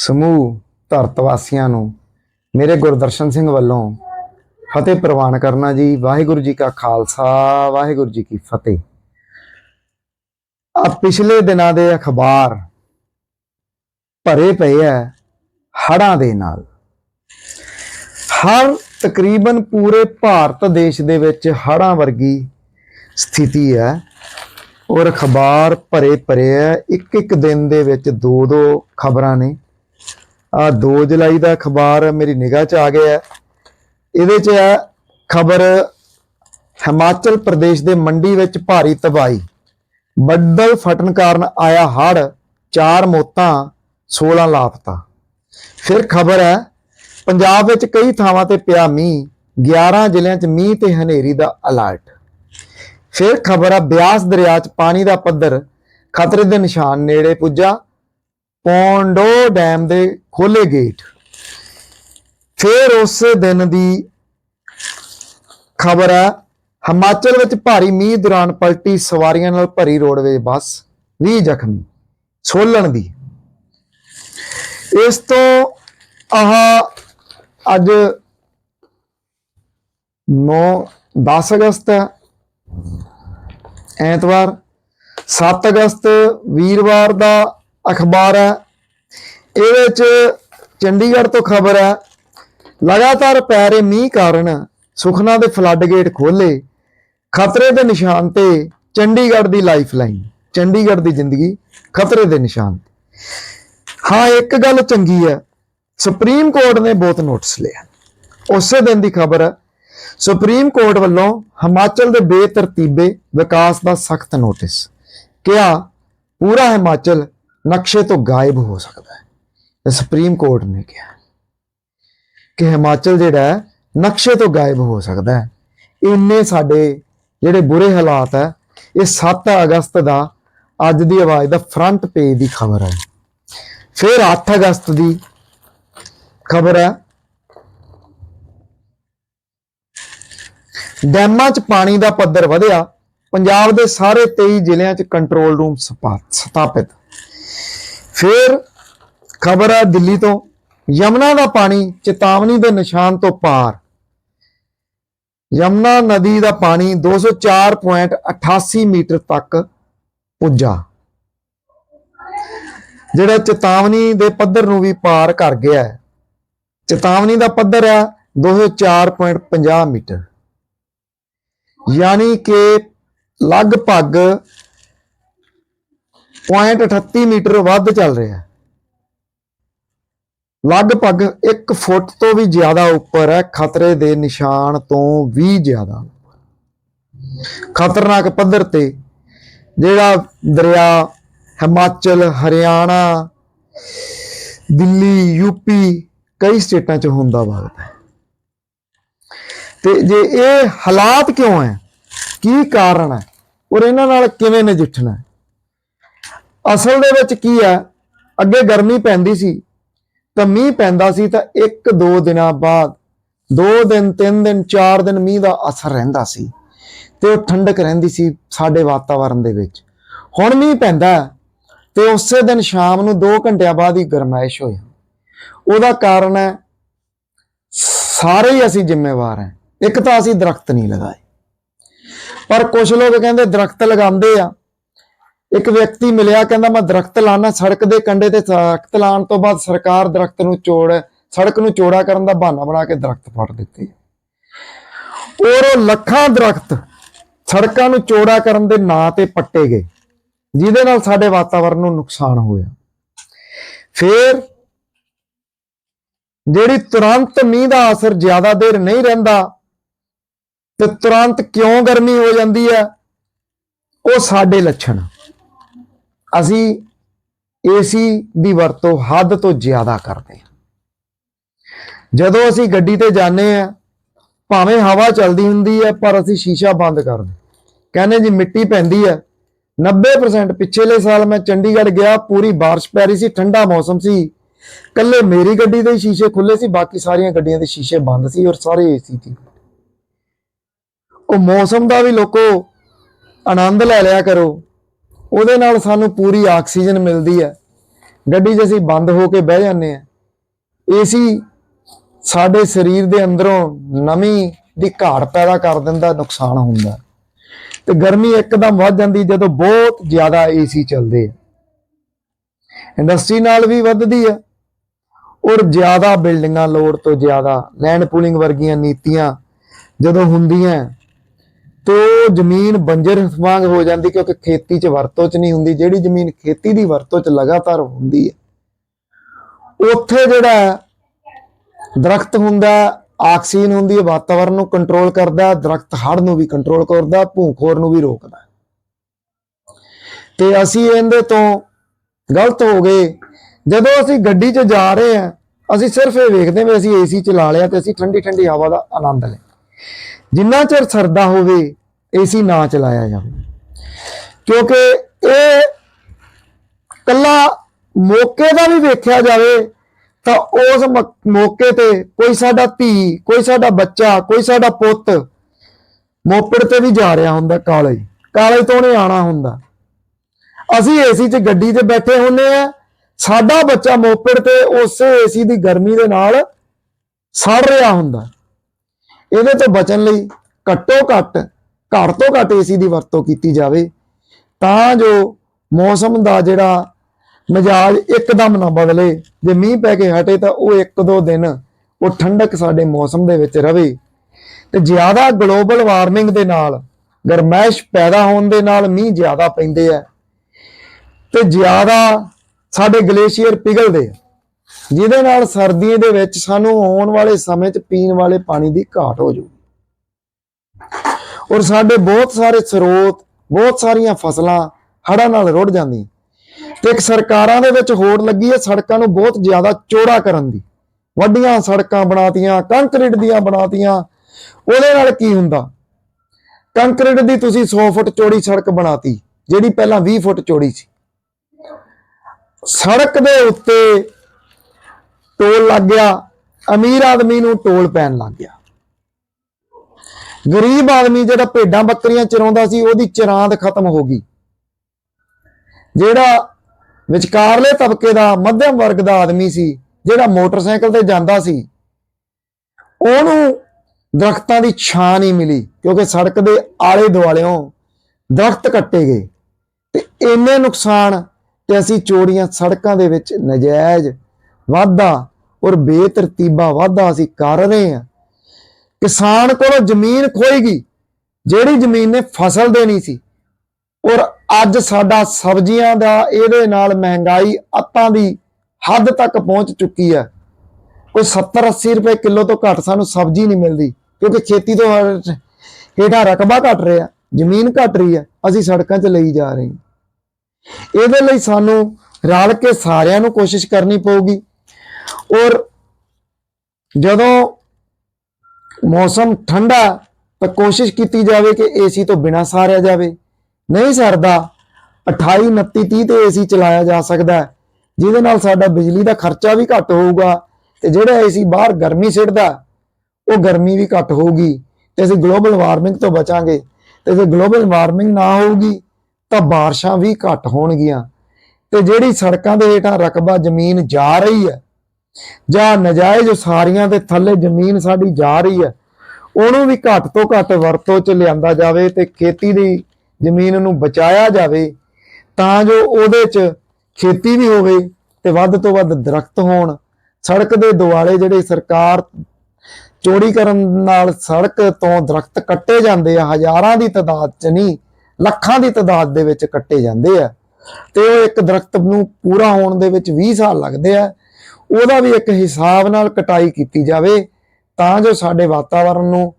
ਸਮੂਹ, ਧਰਤ ਵਾਸੀਆਂ ਨੂੰ ਮੇਰੇ ਗੁਰਦਰਸ਼ਨ ਸਿੰਘ ਵੱਲੋਂ ਫਤਿਹ ਪ੍ਰਵਾਨ ਕਰਨਾ ਜੀ। ਵਾਹਿਗੁਰੂ ਜੀ ਕਾ ਖਾਲਸਾ, ਵਾਹਿਗੁਰੂ ਜੀ ਕੀ ਫਤਿਹ। ਆ ਪਿਛਲੇ ਦਿਨਾਂ ਦੇ ਅਖਬਾਰ ਭਰੇ ਪਏ ਐ ਹੜਾਂ ਦੇ ਨਾਲ। ਹਰ ਤਕਰੀਬਨ ਪੂਰੇ ਭਾਰਤ ਦੇਸ਼ ਦੇ ਵਿੱਚ ਹੜਾਂ ਵਰਗੀ ਸਥਿਤੀ ਹੈ ਔਰ ਅਖਬਾਰ ਭਰੇ ਭਰੇ ਹੈ ਇੱਕ ਇੱਕ ਦਿਨ ਦੇ ਵਿੱਚ ਦੋ ਦੋ ਖਬਰਾਂ ਨੇ। ਆ 2 ਜੁਲਾਈ ਦਾ ਅਖਬਾਰ ਮੇਰੀ ਨਿਗਾਹ 'ਚ ਆ ਗਿਆ ਹੈ। ਇਹਦੇ 'ਚ ਹੈ ਖਬਰ, ਹਿਮਾਚਲ ਪ੍ਰਦੇਸ਼ ਦੇ ਮੰਡੀ ਵਿੱਚ ਭਾਰੀ ਤਬਾਹੀ। ਬੱਦਲ ਫਟਣ ਕਾਰਨ ਆਇਆ ਹੜ ਚਾਰ ਮੌਤਾਂ 16 ਲਾਪਤਾ। ਫਿਰ ਖਬਰ ਹੈ, ਪੰਜਾਬ ਵਿੱਚ ਕਈ ਥਾਵਾਂ ਤੇ ਪਿਆ ਮੀਂਹ 11 ਜ਼ਿਲ੍ਹਿਆਂ 'ਚ ਮੀਂਹ ਤੇ ਹਨੇਰੀ ਦਾ ਅਲਰਟ। ਫਿਰ ਖਬਰ ਆ ਬਿਆਸ ਦਰਿਆ 'ਚ ਪਾਣੀ ਦਾ ਪੱਧਰ ਖਤਰੇ ਦੇ ਨਿਸ਼ਾਨ ਨੇੜੇ ਪੁੱਜਾ। ਪੌਂਡੋ ਡੈਮ ਦੇ ਖੋਲੇ ਗੇਟ। ਫਿਰ ਉਸ ਦਿਨ ਦੀ ਖਬਰ ਹੈ, ਹਿਮਾਚਲ ਵਿੱਚ ਭਾਰੀ ਮੀਂਹ ਦੌਰਾਨ ਪਲਟੀ ਸਵਾਰੀਆਂ ਨਾਲ ਭਰੀ ਰੋਡਵੇਜ ਬੱਸ 20 ਜ਼ਖਮੀ, ਸੋਲਣ ਦੀ। ਇਸ ਤੋਂ ਆਹ ਅੱਜ 9 10 ਅਗਸਤ ਹੈ, ਐਤਵਾਰ 7 ਅਗਸਤ ਵੀਰਵਾਰ ਦਾ ਅਖਬਾਰ ਹੈ। ਇਹਦੇ ਚ ਚੰਡੀਗੜ੍ਹ ਤੋਂ ਖਬਰ ਹੈ, ਲਗਾਤਾਰ ਪੈ ਰਹੇ ਮੀਂਹ ਕਾਰਨ ਸੁਖਨਾ ਦੇ ਫਲੱਡ ਗੇਟ ਖੋਲੇ ਖਤਰੇ ਦੇ ਨਿਸ਼ਾਨ ਤੇ ਚੰਡੀਗੜ੍ਹ ਦੀ ਲਾਈਫਲਾਈਨ ਚੰਡੀਗੜ੍ਹ ਦੀ ਜ਼ਿੰਦਗੀ ਖਤਰੇ ਦੇ ਨਿਸ਼ਾਨ ਹਾਂ, ਇੱਕ ਗੱਲ ਚੰਗੀ ਹੈ, ਸੁਪਰੀਮ ਕੋਰਟ ਨੇ ਬਹੁਤ ਨੋਟਿਸ ਲਿਆ ਉਸੇ ਦਿਨ ਦੀ ਖਬਰ ਹੈ, ਸੁਪਰੀਮ ਕੋਰਟ ਵੱਲੋਂ ਹਿਮਾਚਲ ਦੇ ਬੇਤਰਤੀਬੇ ਵਿਕਾਸ ਦਾ ਸਖਤ ਨੋਟਿਸ ਕਿਹਾ, ਪੂਰਾ ਹਿਮਾਚਲ ਨਕਸ਼ੇ ਤੋਂ ਗਾਇਬ ਹੋ ਸਕਦਾ ਹੈ। ਇਹ ਸੁਪਰੀਮ ਕੋਰਟ ਨੇ ਕਿਹਾ ਕਿ ਹਿਮਾਚਲ ਜਿਹੜਾ ਹੈ, ਨਕਸ਼ੇ ਤੋਂ ਗਾਇਬ ਹੋ ਸਕਦਾ ਹੈ। ਇੰਨੇ ਸਾਡੇ ਜਿਹੜੇ ਬੁਰੇ ਹਾਲਾਤ ਹੈ, ਇਹ 7 ਅਗਸਤ ਦਾ ਅੱਜ ਦੀ ਆਵਾਜ਼ ਦਾ ਫਰੰਟ ਪੇਜ ਦੀ ਖਬਰ ਹੈ। ਫਿਰ 8 ਅਗਸਤ ਦੀ ਖਬਰ ਹੈ। ਡੈਮਾਂ 'ਚ ਪਾਣੀ ਦਾ ਪੱਧਰ ਵਧਿਆ। ਪੰਜਾਬ ਦੇ ਸਾਰੇ 23 ਜ਼ਿਲ੍ਹਿਆਂ 'ਚ ਕੰਟਰੋਲ ਰੂਮ ਸਪਾ- ਸਥਾਪਿਤ। ਫਿਰ ਖਬਰ ਹੈ ਦਿੱਲੀ ਤੋਂ, ਯਮਨਾ ਦਾ ਪਾਣੀ ਚੇਤਾਵਨੀ ਦੇ ਨਿਸ਼ਾਨ ਤੋਂ ਪਾਰ। ਯਮਨਾ ਨਦੀ ਦਾ ਪਾਣੀ 204.88 ਮੀਟਰ ਤੱਕ ਪੁੱਜਾ। ਜਿਹੜਾ ਚੇਤਾਵਨੀ ਦੇ ਪੱਧਰ ਨੂੰ ਵੀ ਪਾਰ ਕਰ ਗਿਆ ਹੈ। ਚੇਤਾਵਨੀ ਦਾ ਪੱਧਰ ਹੈ 204.50 ਮੀਟਰ। ਯਾਨੀ ਕਿ ਲਗਭਗ 0.38 ਮੀਟਰ ਵੱਧ ਚੱਲ ਰਿਹਾ ਹੈ। ਲਗਭਗ 1 ਫੁੱਟ ਤੋਂ ਵੀ ਜ਼ਿਆਦਾ ਉੱਪਰ ਹੈ, ਖਤਰੇ ਦੇ ਨਿਸ਼ਾਨ ਤੋਂ ਵੀ ਜ਼ਿਆਦਾ ਖਤਰਨਾਕ ਪੱਧਰ ਤੇ ਜਿਹੜਾ ਦਰਿਆ, ਹਿਮਾਚਲ, ਹਰਿਆਣਾ, ਦਿੱਲੀ ਯੂਪੀ ਕਈ ਸਟੇਟਾਂ 'ਚ ਹੁੰਦਾ ਵਗਦਾ ਹੈ। ਤੇ ਜੇ ਇਹ ਹਾਲਾਤ ਕਿਉਂ ਹੈ? ਕੀ ਕਾਰਨ ਹੈ? ਔਰ ਇਹਨਾਂ ਨਾਲ ਕਿਵੇਂ ਨਜਿੱਠਣਾ ਹੈ? ਅਸਲ ਦੇ ਵਿੱਚ ਕੀ ਹੈ? ਅੱਗੇ ਗਰਮੀ ਪੈਂਦੀ ਸੀ, ਤਾਂ ਮੀਂਹ ਪੈਂਦਾ ਸੀ ਤਾਂ ਇੱਕ ਦੋ ਦਿਨਾਂ ਬਾਅਦ, ਦੋ ਦਿਨ, ਤਿੰਨ ਦਿਨ, ਚਾਰ ਦਿਨ ਮੀਂਹ ਦਾ ਅਸਰ ਰਹਿੰਦਾ ਸੀ ਤੇ ਉਹ ਠੰਡਕ ਰਹਿੰਦੀ ਸੀ ਸਾਡੇ ਵਾਤਾਵਰਣ ਦੇ ਵਿੱਚ। ਹੁਣ ਮੀਂਹ ਪੈਂਦਾ ਹੈ ਤੇ ਉਸੇ ਦਿਨ ਸ਼ਾਮ ਨੂੰ 2 ਘੰਟਿਆਂ ਬਾਅਦ ਹੀ ਗਰਮਾਇਸ਼ ਹੋ ਜਾਂਦੀ ਉਹਦਾ ਕਾਰਨ ਹੈ, ਸਾਰੇ ਹੀ ਅਸੀਂ ਜ਼ਿੰਮੇਵਾਰ ਹਾਂ। ਇੱਕ ਤਾਂ ਅਸੀਂ ਦਰਖਤ ਨਹੀਂ ਲਗਾਏ। ਪਰ ਕੁਝ ਲੋਕ ਕਹਿੰਦੇ ਦਰਖਤ ਲਗਾਉਂਦੇ ਆ। ਇੱਕ ਵਿਅਕਤੀ ਮਿਲਿਆ, ਕਹਿੰਦਾ, ਮੈਂ ਦਰਖਤ ਲਾਣਾ ਸੜਕ ਦੇ ਕੰਢੇ ਤੇ ਦਰਖਤ ਲਾਉਣ ਤੋਂ ਬਾਅਦ ਸਰਕਾਰ ਦਰਖਤ ਨੂੰ ਚੋੜ, ਸੜਕ ਨੂੰ ਚੌੜਾ ਕਰਨ ਦਾ ਬਹਾਨਾ ਬਣਾ ਕੇ ਦਰਖਤ ਫੜ ਦਿੱਤੇ। ਔਰ ਉਹ ਲੱਖਾਂ ਦਰਖਤ ਸੜਕਾਂ ਨੂੰ ਚੌੜਾ ਕਰਨ ਦੇ ਨਾਂ ਤੇ ਪੱਟੇ ਗਏ, ਜਿਹਦੇ ਨਾਲ ਸਾਡੇ ਵਾਤਾਵਰਣ ਨੂੰ ਨੁਕਸਾਨ ਹੋਇਆ। ਫਿਰ ਜਿਹੜੀ ਤੁਰੰਤ ਮੀਂਹ ਦਾ ਅਸਰ ਜ਼ਿਆਦਾ ਦੇਰ ਨਹੀਂ ਰਹਿੰਦਾ ਤੇ ਤੁਰੰਤ ਕਿਉਂ ਗਰਮੀ ਹੋ ਜਾਂਦੀ ਹੈ, ਉਹ ਸਾਡੇ ਲੱਛਣ ਅਸੀਂ ਏਸੀ ਦੀ ਵਰਤੋਂ ਹੱਦ ਤੋਂ ਜ਼ਿਆਦਾ ਕਰਦੇ ਹਾਂ। ਜਦੋਂ ਅਸੀਂ ਗੱਡੀ ਤੇ ਜਾਂਦੇ ਆ ਭਾਵੇਂ ਹਵਾ ਚੱਲਦੀ ਹੁੰਦੀ ਹੈ, ਪਰ ਅਸੀਂ ਸ਼ੀਸ਼ਾ ਬੰਦ ਕਰਦੇ ਕਹਿੰਦੇ ਜੀ, ਮਿੱਟੀ ਪੈਂਦੀ ਹੈ। 90% ਪਿਛਲੇ ਸਾਲ ਮੈਂ ਚੰਡੀਗੜ੍ਹ ਗਿਆ, ਪੂਰੀ ਬਾਰਿਸ਼ ਪੈ ਰਹੀ ਸੀ, ਠੰਡਾ ਮੌਸਮ ਸੀ। ਕੱਲੇ ਮੇਰੀ ਗੱਡੀ ਦੇ ਸ਼ੀਸ਼ੇ ਖੁੱਲੇ ਸੀ, ਬਾਕੀ ਸਾਰੀਆਂ ਗੱਡੀਆਂ ਦੇ ਸ਼ੀਸ਼ੇ ਬੰਦ ਸੀ ਔਰ ਸਾਰੇ ਏਸੀ ਸੀ। ਉਹ ਮੌਸਮ ਦਾ ਵੀ ਲੋਕੋ ਆਨੰਦ ਲੈ ਲਿਆ ਕਰੋ। ਉਹਦੇ ਨਾਲ ਸਾਨੂੰ ਪੂਰੀ ਆਕਸੀਜਨ ਮਿਲਦੀ ਹੈ। ਗੱਡੀ 'ਚ ਅਸੀਂ ਬੰਦ ਹੋ ਕੇ ਬਹਿ ਜਾਂਦੇ ਆ ਏਸੀ ਸਾਡੇ ਸਰੀਰ ਦੇ ਅੰਦਰੋਂ ਨਮੀ ਦੀ ਘਾਟ ਪੈਦਾ ਕਰ ਦਿੰਦਾ, ਨੁਕਸਾਨ ਹੁੰਦਾ। ਤੇ ਗਰਮੀ ਇੱਕਦਮ ਵੱਧ ਜਾਂਦੀ ਜਦੋਂ ਬਹੁਤ ਜ਼ਿਆਦਾ ਏਸੀ ਚੱਲਦੇ ਆ। ਇੰਡਸਟਰੀ ਨਾਲ ਵੀ ਵੱਧਦੀ ਆ ਔਰ ਜ਼ਿਆਦਾ ਬਿਲਡਿੰਗਾਂ ਲੋੜ ਤੋਂ ਜ਼ਿਆਦਾ, ਲੈਂਡ ਪੂਲਿੰਗ ਵਰਗੀਆਂ ਨੀਤੀਆਂ ਜਦੋਂ ਹੁੰਦੀਆਂ ਤੇ ਉਹ ਜ਼ਮੀਨ ਬੰਜਰ ਵਾਂਗ ਹੋ ਜਾਂਦੀ ਕਿਉਂਕਿ ਖੇਤੀ 'ਚ ਵਰਤੋਂ 'ਚ ਨਹੀਂ ਹੁੰਦੀ, ਜਿਹੜੀ ਜ਼ਮੀਨ ਖੇਤੀ ਦੀ ਵਰਤੋਂ 'ਚ ਲਗਾਤਾਰ ਹੁੰਦੀ ਹੈ। ਉੱਥੇ ਜਿਹੜਾ ਦਰਖਤ ਹੁੰਦਾ, ਆਕਸੀਜਨ ਹੁੰਦੀ ਹੈ ਵਾਤਾਵਰਣ ਨੂੰ ਕੰਟਰੋਲ ਕਰਦਾ, ਦਰਖਤ ਹੜ੍ਹ ਨੂੰ ਵੀ ਕੰਟਰੋਲ ਕਰਦਾ, ਭੂਖੋਰ ਨੂੰ ਵੀ ਰੋਕਦਾ। ਤੇ ਅਸੀਂ ਇਹਦੇ ਤੋਂ ਗਲਤ ਹੋ ਗਏ। ਜਦੋਂ ਅਸੀਂ ਗੱਡੀ 'ਚ ਜਾ ਰਹੇ ਹਾਂ, ਅਸੀਂ ਸਿਰਫ ਇਹ ਵੇਖਦੇ ਵੀ ਅਸੀਂ ਏਸੀ ਚਲਾ ਲਿਆ ਤੇ ਅਸੀਂ ਠੰਡੀ ਠੰਡੀ ਹਵਾ ਦਾ ਆਨੰਦ ਲੈ ਜਿੰਨਾ ਚਿਰ ਸਰਦਾ ਹੋਵੇ ਏਸੀ ਨਾ ਚਲਾਇਆ ਜਾਵੇ। ਕਿਉਂਕਿ ਇਹ ਕੱਲਾ ਮੌਕੇ ਦਾ ਵੀ ਵੇਖਿਆ ਜਾਵੇ ਤਾਂ ਉਸ ਮੌਕੇ ਤੇ ਕੋਈ ਸਾਡਾ ਧੀ, ਕੋਈ ਸਾਡਾ ਬੱਚਾ, ਕੋਈ ਸਾਡਾ ਪੁੱਤ ਮੋਪੜ ਤੇ ਵੀ ਜਾ ਰਿਹਾ ਹੁੰਦਾ ਕਾਲਜ। ਕਾਲਜ ਤੋਂ ਉਹਨੇ ਆਣਾ ਹੁੰਦਾ। ਅਸੀਂ ਏਸੀ 'ਚ ਗੱਡੀ 'ਤੇ ਬੈਠੇ ਹੁੰਨੇ ਆ ਸਾਡਾ ਬੱਚਾ ਮੋਪੜ ਤੇ ਉਸੇ ਏਸੀ ਦੀ ਗਰਮੀ ਦੇ ਨਾਲ ਸੜ ਰਿਹਾ ਹੁੰਦਾ। ਇਹਦੇ ਤੋਂ ਬਚਣ ਲਈ ਘੱਟੋ ਘੱਟ ਘੱਟ ਤੋਂ ਘੱਟ ਏਸੀ ਦੀ ਵਰਤੋਂ ਕੀਤੀ ਜਾਵੇ, ਤਾਂ ਜੋ ਮੌਸਮ ਦਾ ਜਿਹੜਾ ਮਿਜਾਜ ਇੱਕਦਮ ਨਾ ਬਦਲੇ, ਜੇ ਮੀਂਹ ਪੈ ਕੇ ਹਟੇ ਤਾਂ ਉਹ ਇੱਕ ਦੋ ਦਿਨ ਉਹ ਠੰਡਕ ਸਾਡੇ ਮੌਸਮ ਦੇ ਵਿੱਚ ਰਵੇ। ਤੇ ਜ਼ਿਆਦਾ ਗਲੋਬਲ ਵਾਰਮਿੰਗ ਦੇ ਨਾਲ ਗਰਮੈਸ਼ ਪੈਦਾ ਹੋਣ ਦੇ ਨਾਲ ਮੀਂਹ ਜ਼ਿਆਦਾ ਪੈਂਦੇ ਆ। ਤੇ ਜ਼ਿਆਦਾ ਸਾਡੇ ਗਲੇਸ਼ੀਅਰ ਪਿਘਲਦੇ ਆ। ਜਿਹਦੇ ਨਾਲ ਸਰਦੀਆਂ ਦੇ ਵਿੱਚ ਸਾਨੂੰ ਆਉਣ ਵਾਲੇ ਸਮੇਂ 'ਚ ਪੀਣ ਵਾਲੇ ਪਾਣੀ ਦੀ ਘਾਟ ਹੋ ਜਾਊਗੀ। ਔਰ ਸਾਡੇ ਬਹੁਤ ਸਾਰੇ ਸਰੋਤ, ਬਹੁਤ ਸਾਰੀਆਂ ਫਸਲਾਂ ਹੜ੍ਹਾਂ ਨਾਲ ਰੁੜ ਜਾਂਦੀਆਂ। ਤੇ ਇੱਕ ਸਰਕਾਰਾਂ ਦੇ ਵਿੱਚ ਹੋੜ ਲੱਗੀ ਹੈ ਸੜਕਾਂ ਨੂੰ ਬਹੁਤ ਜ਼ਿਆਦਾ ਚੌੜਾ ਕਰਨ ਦੀ। ਵੱਡੀਆਂ ਸੜਕਾਂ ਬਣਾਤੀਆਂ, ਕੰਕਰੀਟ ਦੀਆਂ ਬਣਾਤੀਆਂ, ਉਹਦੇ ਨਾਲ ਕੀ ਹੁੰਦਾ? ਕੰਕਰੀਟ ਦੀ ਤੁਸੀਂ 100 ਫੁੱਟ ਚੌੜੀ ਸੜਕ ਬਣਾਤੀ, ਜਿਹੜੀ ਪਹਿਲਾਂ 20 ਫੁੱਟ ਚੌੜੀ ਸੀ। ਸੜਕ ਦੇ ਉੱਤੇ ਟੋਲ ਲੱਗ ਗਿਆ, ਅਮੀਰ ਆਦਮੀ ਨੂੰ ਟੋਲ ਪੈਣ ਲੱਗ ਗਿਆ। ਗਰੀਬ ਆਦਮੀ ਜਿਹੜਾ ਭੇਡਾਂ ਬੱਕਰੀਆਂ ਚਰਾਉਂਦਾ ਸੀ, ਉਹਦੀ ਚਰਾਂਦ ਖਤਮ ਹੋ ਗਈ। ਜਿਹੜਾ ਵਿਚਕਾਰਲੇ ਤਬਕੇ ਦਾ ਮੱਧਮ ਵਰਗ ਦਾ ਆਦਮੀ ਸੀ, ਜਿਹੜਾ ਮੋਟਰਸਾਈਕਲ ਤੇ ਜਾਂਦਾ ਸੀ, ਉਹਨੂੰ ਦਰਖਤਾਂ ਦੀ ਛਾਂ ਨਹੀਂ ਮਿਲੀ, ਕਿਉਂਕਿ ਸੜਕ ਦੇ ਆਲੇ ਦੁਆਲਿਓਂ ਦਰਖਤ ਕੱਟੇ ਗਏ। ਤੇ ਇੰਨੇ ਨੁਕਸਾਨ ਤੇ ਅਸੀਂ ਚੋਰੀਆਂ ਸੜਕਾਂ ਦੇ ਵਿੱਚ ਨਜਾਇਜ਼ ਵਾਧਾ ਔਰ ਬੇਤਰਤੀਬਾ ਵਾਧਾ ਅਸੀਂ ਕਰ ਰਹੇ ਹਾਂ। ਕਿਸਾਨ ਕੋਲੋਂ ਜ਼ਮੀਨ ਖੋਏਗੀ ਜਿਹੜੀ ਜ਼ਮੀਨ ਨੇ ਫਸਲ ਦੇਣੀ ਸੀ। ਔਰ ਅੱਜ ਸਾਡਾ ਸਬਜ਼ੀਆਂ ਦਾ ਇਹਦੇ ਨਾਲ ਮਹਿੰਗਾਈ ਅੱਤਾਂ ਦੀ ਹੱਦ ਤੱਕ ਪਹੁੰਚ ਚੁੱਕੀ ਹੈ। ਕੋਈ 70 80 ਰੁਪਏ ਕਿਲੋ ਤੋਂ ਘੱਟ ਸਾਨੂੰ ਸਬਜ਼ੀ ਨਹੀਂ ਮਿਲਦੀ, ਕਿਉਂਕਿ ਖੇਤੀ ਤੋਂ ਹੇਠਾਂ ਰਕਬਾ ਘਟ ਰਿਹਾ, ਜ਼ਮੀਨ ਘਟ ਰਹੀ ਹੈ, ਅਸੀਂ ਸੜਕਾਂ 'ਚ ਲਈ ਜਾ ਰਹੇ ਹਾਂ। ਇਹਦੇ ਲਈ ਸਾਨੂੰ ਰਲ ਕੇ ਸਾਰਿਆਂ ਨੂੰ ਕੋਸ਼ਿਸ਼ ਕਰਨੀ ਪਊਗੀ। ਔਰ ਜਦੋਂ ਮੌਸਮ ਠੰਡਾ ਤਾਂ ਕੋਸ਼ਿਸ਼ ਕੀਤੀ ਜਾਵੇ ਕਿ ਏਸੀ ਤੋਂ ਬਿਨਾ ਸਾਰਿਆ ਜਾਵੇ। ਨਹੀਂ ਸਰਦਾ 28 29 30 ਤੇ ਏਸੀ ਚਲਾਇਆ ਜਾ ਸਕਦਾ ਜਿਹਦੇ ਨਾਲ ਸਾਡਾ ਬਿਜਲੀ ਦਾ ਖਰਚਾ ਵੀ ਘੱਟ ਹੋਊਗਾ ਤੇ ਜਿਹੜਾ ਏਸੀ ਬਾਹਰ ਗਰਮੀ ਸਿੱਟਦਾ ਉਹ ਗਰਮੀ ਵੀ ਘੱਟ ਹੋਊਗੀ। ਤੇ ਅਸੀਂ ਗਲੋਬਲ ਵਾਰਮਿੰਗ ਤੋਂ ਬਚਾਂਗੇ, ਤੇ ਜੇ ਗਲੋਬਲ ਵਾਰਮਿੰਗ ਨਾ ਹੋਊਗੀ, ਤਾਂ ਬਾਰਿਸ਼ਾਂ ਵੀ ਘੱਟ ਹੋਣਗੀਆਂ। ਤੇ ਜਿਹੜੀ ਸੜਕਾਂ ਦੇ ਹੇਠਾਂ ਰਕਬਾ ਜ਼ਮੀਨ ਜਾ ਰਹੀ ਹੈ, ਜਾਂ ਨਜਾਇਜ਼ ਉਸਾਰੀਆਂ ਦੇ ਥੱਲੇ ਜ਼ਮੀਨ ਸਾਡੀ ਜਾ ਰਹੀ ਹੈ ਉਹਨੂੰ ਵੀ ਘੱਟ ਤੋਂ ਘੱਟ ਵਰਤੋਂ 'ਚ ਲਿਆਂਦਾ ਜਾਵੇ ਤੇ ਖੇਤੀ ਦੀ ਜ਼ਮੀਨ ਨੂੰ ਬਚਾਇਆ ਜਾਵੇ, ਤਾਂ ਜੋ ਉਹਦੇ 'ਚ ਖੇਤੀ ਵੀ ਹੋਵੇ ਤੇ ਵੱਧ ਤੋਂ ਵੱਧ ਦਰਖਤ ਹੋਣ। ਸੜਕ ਦੇ ਦੁਆਲੇ ਜਿਹੜੇ ਸਰਕਾਰ ਚੋਰੀ ਕਰਨ ਨਾਲ ਸੜਕ ਤੋਂ ਦਰਖਤ ਕੱਟੇ ਜਾਂਦੇ ਆ, ਹਜ਼ਾਰਾਂ ਦੀ ਤਾਦਾਦ 'ਚ ਨਹੀਂ, ਲੱਖਾਂ ਦੀ ਤਾਦਾਦ ਦੇ ਵਿੱਚ ਕੱਟੇ ਜਾਂਦੇ ਆ। ਤੇ ਉਹ ਇੱਕ ਦਰਖਤ ਨੂੰ ਪੂਰਾ ਹੋਣ ਦੇ ਵਿੱਚ 20 ਸਾਲ ਲੱਗਦੇ ਆ। ਉਹਦਾ ਵੀ ਇੱਕ ਹਿਸਾਬ ਨਾਲ ਕਟਾਈ ਕੀਤੀ ਜਾਵੇ ਤਾਂ ਜੋ ਸਾਡੇ ਵਾਤਾਵਰਣ ਨੂੰ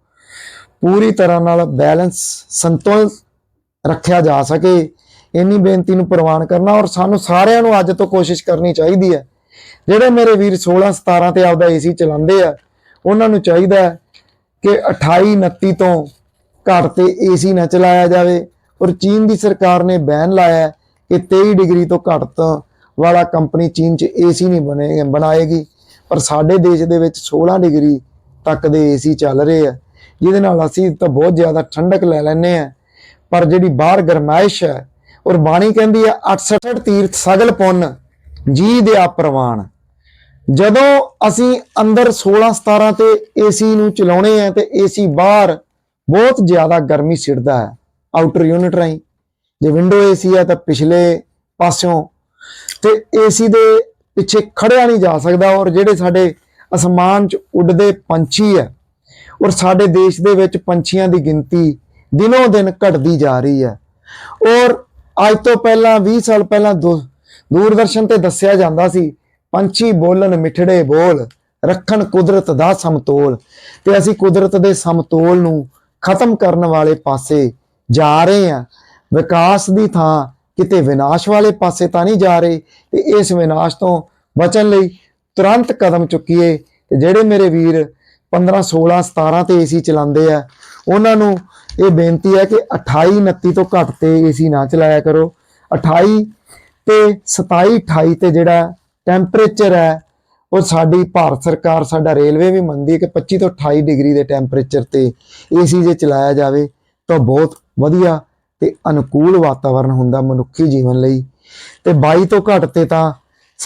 ਪੂਰੀ ਤਰ੍ਹਾਂ ਨਾਲ ਬੈਲੈਂਸ, ਸੰਤੁਲਨ ਰੱਖਿਆ ਜਾ ਸਕੇ। ਇੰਨੀ ਬੇਨਤੀ ਨੂੰ ਪ੍ਰਵਾਨ ਕਰਨਾ ਔਰ ਸਾਨੂੰ ਸਾਰਿਆਂ ਨੂੰ ਅੱਜ ਤੋਂ ਕੋਸ਼ਿਸ਼ ਕਰਨੀ ਚਾਹੀਦੀ ਹੈ। ਜਿਹੜੇ ਮੇਰੇ ਵੀਰ 16 17 ਤੇ ਆਪਦਾ ਏਸੀ ਚਲਾਉਂਦੇ ਆ, ਉਹਨਾਂ ਨੂੰ ਚਾਹੀਦਾ ਕਿ 28 29 ਤੋਂ ਘੱਟ ਤੇ ਏਸੀ ਨਾ ਚਲਾਇਆ ਜਾਵੇ। ਔਰ ਚੀਨ ਦੀ ਸਰਕਾਰ ਨੇ ਬੈਨ ਲਾਇਆ ਕਿ 23 ਡਿਗਰੀ ਤੋਂ ਘੱਟ ਤੋਂ ਵਾਲਾ ਕੰਪਨੀ ਚੀਨ 'ਚ ਏਸੀ ਨਹੀਂ ਬਣੇ, ਬਣਾਏਗੀ। ਪਰ ਸਾਡੇ ਦੇਸ਼ ਦੇ ਵਿੱਚ 16 ਡਿਗਰੀ ਤੱਕ ਦੇ ਏਸੀ ਚੱਲ ਰਹੇ ਆ। ਜਿਹਦੇ ਨਾਲ ਅਸੀਂ ਤਾਂ ਬਹੁਤ ਜ਼ਿਆਦਾ ਠੰਡਕ ਲੈ ਲੈਨੇ ਆ। ਪਰ ਜਿਹੜੀ ਬਾਹਰ ਗਰਮਾਇਸ਼ ਹੈ, ਔਰ ਬਾਣੀ ਕਹਿੰਦੀ ਹੈ 68 ਤੀਰਥ ਸਗਲ ਪੁੰਨ ਜੀ ਦੇ ਪ੍ਰਵਾਨ। ਜਦੋਂ ਅਸੀਂ ਅੰਦਰ 16 17 ਤੇ ਏਸੀ ਨੂੰ ਚਲਾਉਣੇ ਆ, ਤੇ ਏਸੀ ਬਾਹਰ ਬਹੁਤ ਜ਼ਿਆਦਾ ਗਰਮੀ ਸਿੜਦਾ ਹੈ ਆਊਟਰ ਯੂਨਿਟ ਰਾਹੀਂ। ਜੇ ਵਿੰਡੋ ਏਸੀ ਹੈ ਤਾਂ ਪਿਛਲੇ ਪਾਸਿਓਂ। ਤੇ ਏਸੀ ਦੇ ਪਿੱਛੇ ਖੜਿਆ ਨਹੀਂ ਜਾ ਸਕਦਾ, ਔਰ ਜਿਹੜੇ ਸਾਡੇ ਅਸਮਾਨ 'ਚ ਉੱਡਦੇ ਪੰਛੀ ਹੈ ਔਰ ਸਾਡੇ ਦੇਸ਼ ਦੇ ਵਿੱਚ ਪੰਛੀਆਂ ਦੀ ਗਿਣਤੀ ਦਿਨੋਂ ਦਿਨ ਘਟਦੀ ਜਾ ਰਹੀ ਹੈ ਔਰ ਅੱਜ ਤੋਂ ਪਹਿਲਾਂ 20 ਸਾਲ ਪਹਿਲਾਂ ਦੂ- ਦੂਰਦਰਸ਼ਨ ਤੇ ਦੱਸਿਆ ਜਾਂਦਾ ਸੀ, ਪੰਛੀ ਬੋਲਣ ਮਿਠੜੇ ਬੋਲ, ਰੱਖਣ ਕੁਦਰਤ ਦਾ ਸਮਤੋਲ। ਤੇ ਅਸੀਂ ਕੁਦਰਤ ਦੇ ਸਮਤੋਲ ਨੂੰ ਖਤਮ ਕਰਨ ਵਾਲੇ ਪਾਸੇ ਜਾ ਰਹੇ ਹਾਂ। ਵਿਕਾਸ ਦੀ ਥਾਂ ਕਿਤੇ ਵਿਨਾਸ਼ ਵਾਲੇ ਪਾਸੇ ਤਾਂ ਨਹੀਂ ਜਾ ਰਹੇ, ਤੇ ਇਸ ਵਿਨਾਸ਼ ਤੋਂ ਬਚਣ ਲਈ ਤੁਰੰਤ ਕਦਮ ਚੁੱਕੀਏ ਤੇ ਜਿਹੜੇ ਮੇਰੇ ਵੀਰ 15 16 17 ਤੇ ਏਸੀ ਚਲਾਉਂਦੇ ਆ, ਉਹਨਾਂ ਨੂੰ ਇਹ ਬੇਨਤੀ ਹੈ ਕਿ 28 29 ਤੋਂ ਘੱਟ ਤੇ ਏਸੀ ਨਾ ਚਲਾਇਆ ਕਰੋ। 28 ਤੇ 27 28 ਤੇ ਜਿਹੜਾ ਟੈਂਪਰੇਚਰ ਹੈ, ਉਹ ਸਾਡੀ ਭਾਰਤ ਸਰਕਾਰ, ਸਾਡਾ ਰੇਲਵੇ ਵੀ ਮੰਨਦੀ ਹੈ ਕਿ 25 ਤੋਂ 28 ਡਿਗਰੀ ਦੇ ਟੈਂਪਰੇਚਰ ਤੇ ਏਸੀ ਜੇ ਚਲਾਇਆ ਜਾਵੇ, ਤਾਂ ਬਹੁਤ ਵਧੀਆ ਤੇ ਅਨੁਕੂਲ ਵਾਤਾਵਰਣ ਹੁੰਦਾ ਮਨੁੱਖੀ ਜੀਵਨ ਲਈ। ਤੇ 22 ਤੋਂ ਘੱਟ ਤੇ ਤਾਂ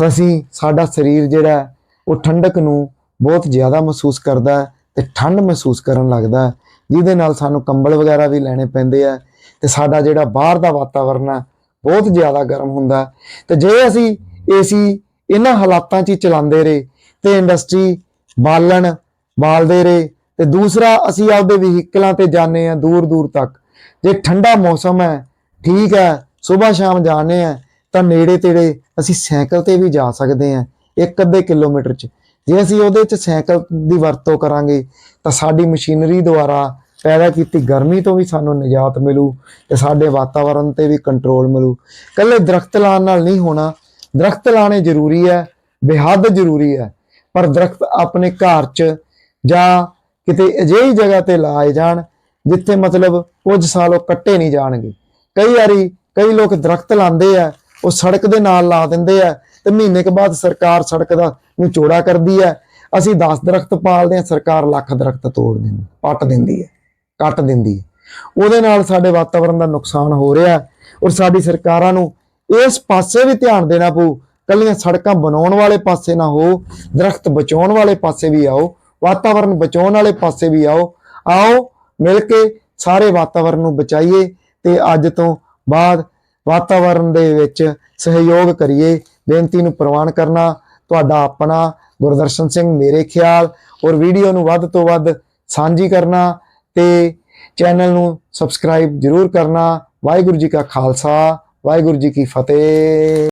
ਅਸੀਂ ਸਾਡਾ ਸਰੀਰ ਜਿਹੜਾ ਉਹ ਠੰਡਕ ਨੂੰ ਬਹੁਤ ਜ਼ਿਆਦਾ ਮਹਿਸੂਸ ਕਰਦਾ ਹੈ ਤੇ ਠੰਡ ਮਹਿਸੂਸ ਕਰਨ ਲੱਗਦਾ ਜਿਹਦੇ ਨਾਲ ਸਾਨੂੰ ਕੰਬਲ ਵਗੈਰਾ ਵੀ ਲੈਣੇ ਪੈਂਦੇ ਆ ਤੇ ਸਾਡਾ ਜਿਹੜਾ ਬਾਹਰ ਦਾ ਵਾਤਾਵਰਨ ਹੈ, ਬਹੁਤ ਜ਼ਿਆਦਾ ਗਰਮ ਹੁੰਦਾ ਹੈ। ਤੇ ਜੇ ਅਸੀਂ ਏਸੀ ਇਹਨਾਂ ਹਾਲਾਤਾਂ 'ਚ ਹੀ ਚਲਾਉਂਦੇ ਰਹੇ ਤੇ ਇੰਡਸਟਰੀ ਬਾਲਣ, ਬਾਲਦੇ ਰਹੇ ਤੇ ਦੂਸਰਾ ਅਸੀਂ ਆਪਦੇ ਵਹੀਕਲਾਂ ਤੇ ਜਾਂਦੇ ਆ ਦੂਰ ਦੂਰ ਤੱਕ, ਜੇ ਠੰਡਾ ਮੌਸਮ ਹੈ, ਠੀਕ ਹੈ, ਸਵੇਰ ਸ਼ਾਮ ਜਾਣੇ ਆ ਤਾਂ ਨੇੜੇ ਤੇੜੇ ਅਸੀਂ ਸਾਈਕਲ ਤੇ ਵੀ ਜਾ ਸਕਦੇ ਹਾਂ, ਇੱਕ ਅੱਧੇ ਕਿਲੋਮੀਟਰ ਚ। ਜੇ ਅਸੀਂ ਉਹਦੇ ਚ ਸਾਈਕਲ ਦੀ ਵਰਤੋਂ ਕਰਾਂਗੇ, ਤਾਂ ਸਾਡੀ ਮਸ਼ੀਨਰੀ ਦੁਆਰਾ ਪੈਦਾ ਕੀਤੀ ਗਰਮੀ ਤੋਂ ਵੀ ਸਾਨੂੰ ਨਿਜਾਤ ਮਿਲੂ ਤੇ ਸਾਡੇ ਵਾਤਾਵਰਣ ਤੇ ਵੀ ਕੰਟਰੋਲ ਮਿਲੂ। ਕੱਲੇ ਦਰਖਤ ਲਾਉਣ ਨਾਲ ਨਹੀਂ ਹੋਣਾ। ਦਰਖਤ ਲਾਣੇ ਜ਼ਰੂਰੀ ਹੈ, ਬੇਹੱਦ ਜ਼ਰੂਰੀ ਹੈ। ਪਰ ਦਰਖਤ ਆਪਣੇ ਘਰ 'ਚ ਜਾਂ ਕਿਤੇ ਅਜਿਹੀ ਜਗ੍ਹਾ ਤੇ ਲਾਏ ਜਾਣ, ਜਿੱਥੇ ਮਤਲਬ ਕੁਝ ਸਾਲ ਉਹ ਕੱਟੇ ਨਹੀਂ ਜਾਣਗੇ। ਕਈ ਵਾਰੀ ਕਈ ਲੋਕ ਦਰਖਤ ਲਾਉਂਦੇ ਆ ਉਹ ਸੜਕ ਦੇ ਨਾਲ ਲਾ ਦਿੰਦੇ ਆ ਤੇ ਮਹੀਨੇ ਕੇ ਬਾਅਦ ਸਰਕਾਰ ਸੜਕ ਦਾ ਨੂੰ ਚੌੜਾ ਕਰਦੀ ਹੈ ਅਸੀਂ 10 ਦਰਖਤ ਪਾਲਦੇ ਆ, ਸਰਕਾਰ ਲੱਖ ਦਰਖਤ ਤੋੜ ਦਿੰਦੀ, ਪੱਟ ਦਿੰਦੀ ਹੈ ਕੱਟ ਦਿੰਦੀ ਹੈ ਉਹਦੇ ਨਾਲ ਸਾਡੇ ਵਾਤਾਵਰਣ ਦਾ ਨੁਕਸਾਨ ਹੋ ਰਿਹਾ ਔਰ ਸਾਡੀ ਸਰਕਾਰਾਂ ਨੂੰ ਇਸ ਪਾਸੇ ਵੀ ਧਿਆਨ ਦੇਣਾ ਪਊ ਕੱਲੀਆਂ ਸੜਕਾਂ ਬਣਾਉਣ ਵਾਲੇ ਪਾਸੇ ਨਾ ਹੋ, ਦਰਖਤ ਬਚਾਉਣ ਵਾਲੇ ਪਾਸੇ ਵੀ ਆਓ ਵਾਤਾਵਰਣ ਬਚਾਉਣ ਵਾਲੇ ਪਾਸੇ ਵੀ ਆਓ ਆਓ ਮਿਲ ਕੇ ਸਾਰੇ ਵਾਤਾਵਰਣ ਨੂੰ ਬਚਾਈਏ ਤੇ ਅੱਜ ਤੋਂ ਬਾਅਦ ਵਾਤਾਵਰਣ ਦੇ ਵਿੱਚ ਸਹਿਯੋਗ ਕਰੀਏ, ਬੇਨਤੀ ਨੂੰ ਪ੍ਰਵਾਨ ਕਰਨਾ, ਤੁਹਾਡਾ ਆਪਣਾ ਗੁਰਦਰਸ਼ਨ ਸਿੰਘ ਮੇਰੇ ਖਿਆਲ, ਔਰ ਵੀਡੀਓ ਨੂੰ ਵੱਧ ਤੋਂ ਵੱਧ ਸਾਂਝੀ ਕਰਨਾ ਤੇ ਚੈਨਲ ਨੂੰ ਸਬਸਕ੍ਰਾਈਬ ਜਰੂਰ ਕਰਨਾ। ਵਾਹਿਗੁਰੂ ਜੀ ਕਾ ਖਾਲਸਾ, ਵਾਹਿਗੁਰੂ ਜੀ ਕੀ ਫਤਿਹ।